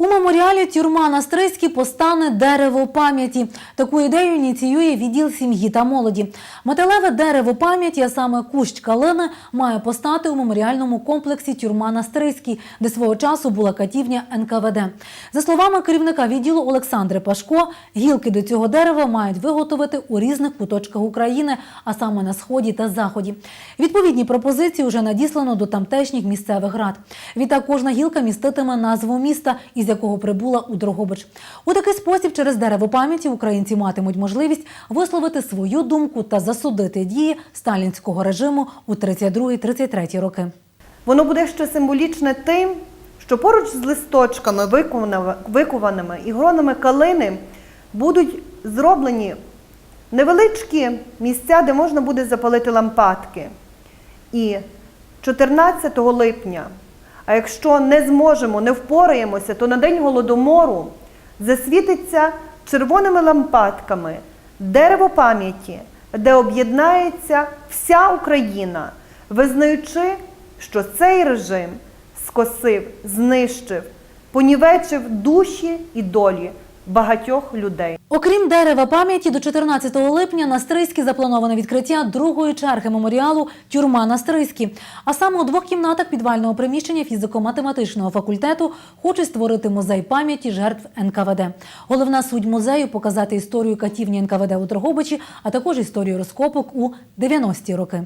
У меморіалі тюрма на Стрийській постане дерево пам'яті. Таку ідею ініціює відділ сім'ї та молоді. Металеве дерево пам'яті, а саме кущ калини, має постати у меморіальному комплексі Тюрма на Стрийській, де свого часу була катівня НКВД. За словами керівника відділу Олександри Пашко, гілки до цього дерева мають виготовити у різних куточках України, а саме на сході та заході. Відповідні пропозиції вже надіслано до тамтешніх місцевих рад. Відтак кожна гілка міститиме назву міста, із якого прибула у Дрогобич. У такий спосіб через дерево пам'яті українці матимуть можливість висловити свою думку та засудити дії сталінського режиму у 32-33 роки. Воно буде ще символічне тим, що поруч з листочками, викованими і гронами калини, будуть зроблені невеличкі місця, де можна буде запалити лампадки. І 14 липня, а якщо не зможемо, не впораємося, то на День голодомору засвітиться червоними лампадками дерево пам'яті, де об'єднається вся Україна, визнаючи, що цей режим скосив, знищив, понівечив душі і долі багатьох людей. Окрім дерева пам'яті, до 14 липня на Стрийській заплановано відкриття другої черги меморіалу Тюрма на Стрийській. А саме у двох кімнатах підвального приміщення фізико-математичного факультету хочуть створити музей пам'яті жертв НКВД. Головна суть музею показати історію катівні НКВД у Дрогобичі, а також історію розкопок у 90-ті роки.